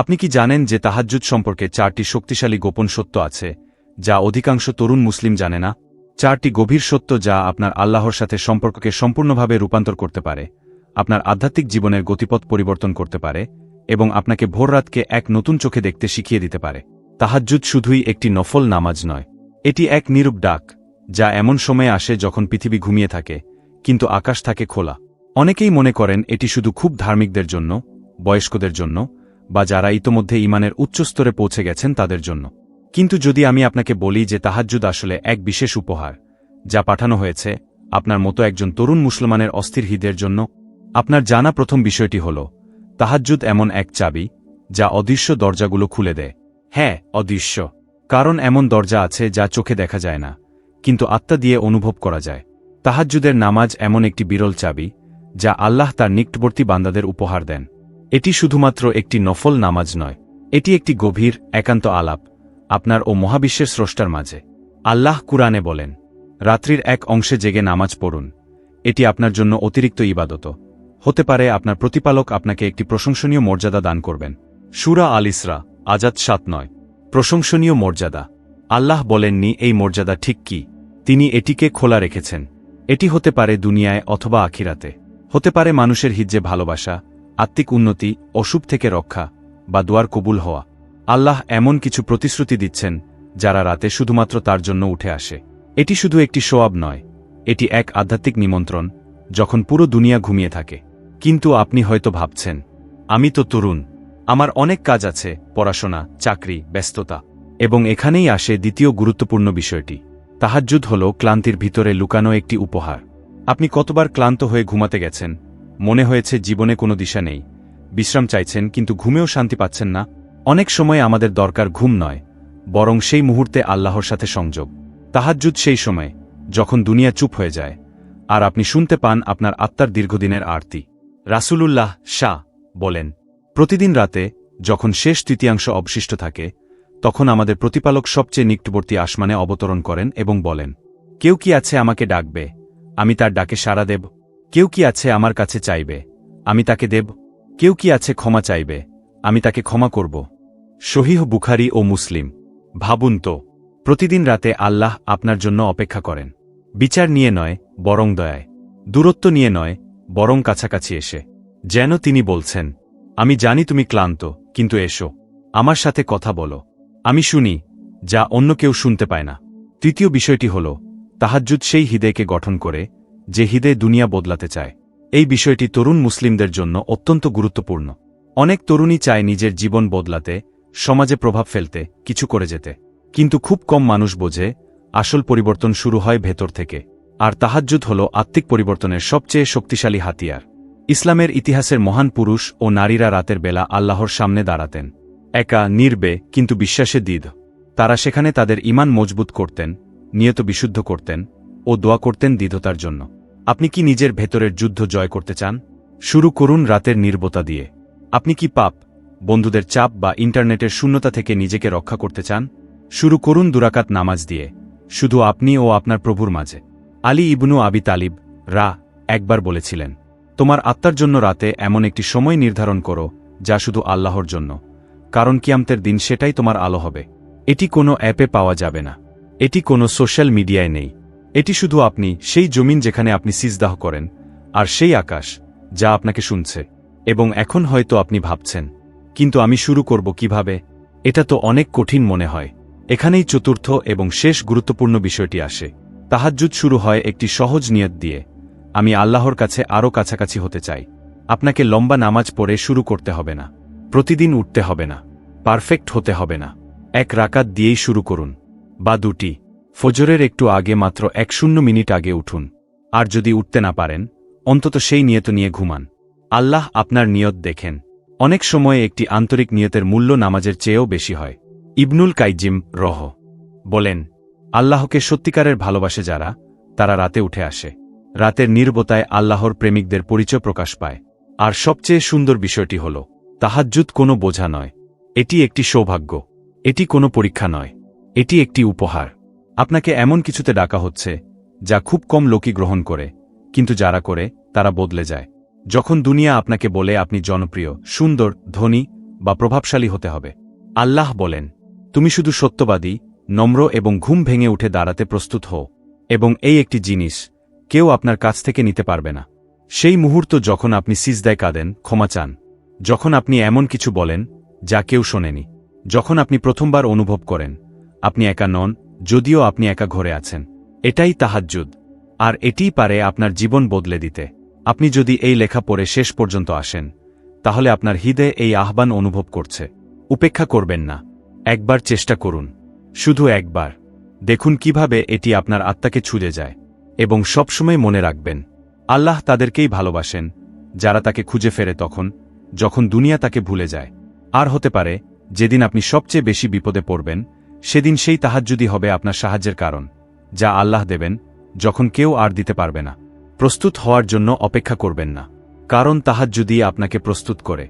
আপনি কি জানেন যে তাহাজ্জুদ সম্পর্কে চারটি শক্তিশালী গোপন সত্য আছে, যা অধিকাংশ তরুণ মুসলিম জানে না? চারটি গভীর সত্য যা আপনার আল্লাহর সাথে সম্পর্ককে সম্পূর্ণভাবে রূপান্তর করতে পারে, আপনার আধ্যাত্মিক জীবনের গতিপথ পরিবর্তন করতে পারে, এবং আপনাকে ভোররাতকে এক নতুন চোখে দেখতে শিখিয়ে দিতে পারে। তাহাজ্জুদ শুধুই একটি নফল নামাজ নয়, এটি এক নিরূপ ডাক, যা এমন সময়ে আসে যখন পৃথিবী ঘুমিয়ে থাকে, কিন্তু আকাশ থাকে খোলা। অনেকেই মনে করেন এটি শুধু খুব ধার্মিকদের জন্য, বয়স্কদের জন্য বা যারা ইতোমধ্যে ইমানের উচ্চস্তরে পৌঁছে গেছেন তাদের জন্য। কিন্তু যদি আমি আপনাকে বলি যে তাহাজ্জুদ আসলে এক বিশেষ উপহার, যা পাঠানো হয়েছে আপনার মতো একজন তরুণ মুসলমানের অস্থির হৃদের জন্য, আপনার জানা প্রথম বিষয়টি হল, তাহাজ্জুদ এমন এক চাবি, যা অদৃশ্য দরজাগুলো খুলে দেয়। হ্যাঁ অদৃশ্য, কারণ এমন দরজা আছে যা চোখে দেখা যায় না, কিন্তু আত্মা দিয়ে অনুভব করা যায়। তাহাজ্জুদের নামাজ এমন একটি বিরল চাবি, যা আল্লাহ তার নিকটবর্তী বান্দাদের উপহার দেন। এটি শুধুমাত্র একটি নফল নামাজ নয়, এটি একটি গভীর, একান্ত আলাপ, আপনার ও মহাবিশ্বের স্রষ্টার মাঝে। আল্লাহ কুরআনে বলেন, রাত্রির এক অংশে জেগে নামাজ পড়ুন, এটি আপনার জন্য অতিরিক্ত ইবাদত। হতে পারে আপনার প্রতিপালক আপনাকে একটি প্রশংসনীয় মর্যাদা দান করবেন। সুরা আল ইসরা আজাদ সাত নয়, প্রশংসনীয় মর্যাদা। আল্লাহ বলেননি, এই মর্যাদা ঠিক কি? তিনি এটিকে খোলা রেখেছেন। এটি হতে পারে দুনিয়ায় অথবা আখিরাতে। হতে পারে মানুষের হিজ্জে ভালোবাসা আত্মিক উন্নতি অসুখ থেকে রক্ষা বা দুয়ার কবুল হওয়া। আল্লাহ এমন কিছু প্রতিশ্রুতি দিচ্ছেন, যারা রাতে শুধুমাত্র তার জন্য উঠে আসে। এটি শুধু একটি সোয়াব নয়, এটি এক আধ্যাত্মিক নিমন্ত্রণ, যখন পুরো দুনিয়া ঘুমিয়ে থাকে। কিন্তু আপনি হয়তো ভাবছেন, আমি তো তরুণ, আমার অনেক কাজ আছে, পড়াশোনা, চাকরি, ব্যস্ততা। এবং এখানেই আসে দ্বিতীয় গুরুত্বপূর্ণ বিষয়টি। তাহাজ্জুদ হল ক্লান্তির ভিতরে লুকানো একটি উপহার। আপনি কতবার ক্লান্ত হয়ে ঘুমাতে গেছেন মনে হয়েছে জীবনে কোনো দিশা নেই। বিশ্রাম চাইছেন, কিন্তু ঘুমেও শান্তি পাচ্ছেন না। অনেক সময় আমাদের দরকার ঘুম নয়, বরং সেই মুহূর্তে আল্লাহর সাথে সংযোগ। তাহাজ্জুদ সেই সময়, যখন দুনিয়া চুপ হয়ে যায়। আর আপনি শুনতে পান আপনার আত্মার দীর্ঘদিনের আরতি। রাসূলুল্লাহ শাহ বলেন, প্রতিদিন রাতে, যখন শেষ তৃতীয়াংশ অবশিষ্ট থাকে, তখন আমাদের প্রতিপালক সবচেয়ে নিকটবর্তী আসমানে অবতরণ করেন এবং বলেন, কেউ কি আছে আমাকে ডাকবে? আমি তার ডাকে সাড়া দেব। কেউ কি আছে আমার কাছে চাইবে? আমি তাকে দেব। কেউ কি আছে ক্ষমা চাইবে? আমি তাকে ক্ষমা করব। শহীহ বুখারি ও মুসলিম। ভাবুন তো, প্রতিদিন রাতে আল্লাহ আপনার জন্য অপেক্ষা করেন। বিচার নিয়ে নয়, বরং দয়ায়। দূরত্ব নিয়ে নয়, বরং কাছাকাছি এসে। যেন তিনি বলছেন, আমি জানি তুমি ক্লান্ত, কিন্তু এসো। আমার সাথে কথা বলো। আমি শুনি, যা অন্য কেউ শুনতে পায় না। তৃতীয় বিষয়টি হল, তাহাজ্জুদ সেই হৃদয়কে গঠন করে যে হৃদয় দুনিয়া বদলাতে চায়। এই বিষয়টি তরুণ মুসলিমদের জন্য অত্যন্ত গুরুত্বপূর্ণ। অনেক তরুণী চায় নিজের জীবন বদলাতে, সমাজে প্রভাব ফেলতে, কিছু করে যেতে। কিন্তু খুব কম মানুষ বোঝে, আসল পরিবর্তন শুরু হয় ভেতর থেকে। আর তাহাজ্জুদ হল আত্মিক পরিবর্তনের সবচেয়ে শক্তিশালী হাতিয়ার। ইসলামের ইতিহাসের মহান পুরুষ ও নারীরা রাতের বেলা আল্লাহর সামনে দাঁড়াতেন। একা, নির্বে, কিন্তু বিশ্বাসে দিদ তারা সেখানে তাদের ইমান মজবুত করতেন, নিয়ত বিশুদ্ধ করতেন ও দোয়া করতেন দ্বিধতার জন্য। আপনি কি নিজের ভেতরের যুদ্ধ জয় করতে চান? শুরু করুন রাতের নির্বতা দিয়ে। আপনি কি পাপ, বন্ধুদের চাপ বা ইন্টারনেটের শূন্যতা থেকে নিজেকে রক্ষা করতে চান? শুরু করুন দুরাকাত নামাজ দিয়ে। শুধু আপনি ও আপনার প্রভুর মাঝে। আলী ইবনু আবি তালিব, রা, একবার বলেছিলেন, তোমার আত্মার জন্য রাতে এমন একটি সময় নির্ধারণ করো, যা শুধু আল্লাহর জন্য। কারণ কিয়ামতের দিন সেটাই তোমার আলো হবে। এটি কোনো অ্যাপে পাওয়া যাবে না। এটি কোনো সোশ্যাল মিডিয়ায় নেই। এটি শুধু আপনি, সেই জমিন যেখানে আপনি সিজদাহ করেন, আর সেই আকাশ, যা আপনাকে শুনছে। এবং এখন হয়তো আপনি ভাবছেন, কিন্তু আমি শুরু করব কীভাবে? এটা তো অনেক কঠিন মনে হয়। এখানেই চতুর্থ এবং শেষ গুরুত্বপূর্ণ বিষয়টি আসে। তাহাজ্জুদ শুরু হয় একটি সহজ নিয়ত দিয়ে, আমি আল্লাহর কাছে আরও কাছাকাছি হতে চাই। আপনাকে লম্বা নামাজ পড়ে শুরু করতে হবে না। প্রতিদিন উঠতে হবে না। পারফেক্ট হতে হবে না। এক রাকাত দিয়েই শুরু করুন। বা দুটি। ফজরের একটু আগে মাত্র এক শূন্য মিনিট আগে উঠুন। আর যদি উঠতে না পারেন, অন্তত সেই নিয়ত নিয়ে ঘুমান। আল্লাহ আপনার নিয়ত দেখেন। অনেক সময় একটি আন্তরিক নিয়তের মূল্য নামাজের চেয়েও বেশি হয়। ইবনুল কাইজিম রহ। বলেন, আল্লাহকে সত্যিকারের ভালোবাসে যারা, তারা রাতে উঠে আসে। রাতের নির্বতায় আল্লাহর প্রেমিকদের পরিচয় প্রকাশ পায়। আর সবচেয়ে সুন্দর বিষয়টি হল, তাহাজ্জুদ কোনো বোঝা নয়। এটি একটি সৌভাগ্য। এটি কোনো পরীক্ষা নয়। এটি একটি উপহার। আপনাকে এমন কিছুতে ডাকা হচ্ছে, যা খুব কম লোকই গ্রহণ করে, কিন্তু যারা করে, তারা বদলে যায়। যখন দুনিয়া আপনাকে বলে আপনি জনপ্রিয়, সুন্দর, ধনী বা প্রভাবশালী হতে হবে, আল্লাহ বলেন, তুমি শুধু সত্যবাদী, নম্র এবং ঘুম ভেঙে উঠে দাঁড়াতে প্রস্তুত হও, এবং এই একটি জিনিস কেউ আপনার কাছ থেকে নিতে পারবে না। সেই মুহূর্ত যখন আপনি সিজদায় কাঁদেন, ক্ষমা চান। যখন আপনি এমন কিছু বলেন, যা কেউ শোনেনি। যখন আপনি প্রথমবার অনুভব করেন, আপনি একা নন যদিও আপনি একা ঘরে আছেন। এটাই তাহাজ্জুদ। আর এটিই পারে আপনার জীবন বদলে দিতে। আপনি যদি এই লেখা পড়ে শেষ পর্যন্ত আসেন, তাহলে আপনার হৃদয়ে এই আহ্বান অনুভব করছে। উপেক্ষা করবেন না। একবার চেষ্টা করুন। শুধু একবার। দেখুন কীভাবে এটি আপনার আত্মাকে ছুঁড়ে যায় এবং সবসময় মনে রাখবেন, আল্লাহ তাদেরকেই ভালোবাসেন, যারা তাকে খুঁজে ফেরে তখন, যখন দুনিয়া তাকে ভুলে যায়। আর হতে পারে, যেদিন আপনি সবচেয়ে বেশি বিপদে পড়বেন সেদিন সেই তাহাজ্জুদি হবে আপনার সাহায্যের কারণ, যা আল্লাহ দেবেন, যখন কেউ আর দিতে পারবে না। প্রস্তুত হওয়ার জন্য অপেক্ষা করবেন না, কারণ তাহাজ্জুদি আপনাকে প্রস্তুত করে।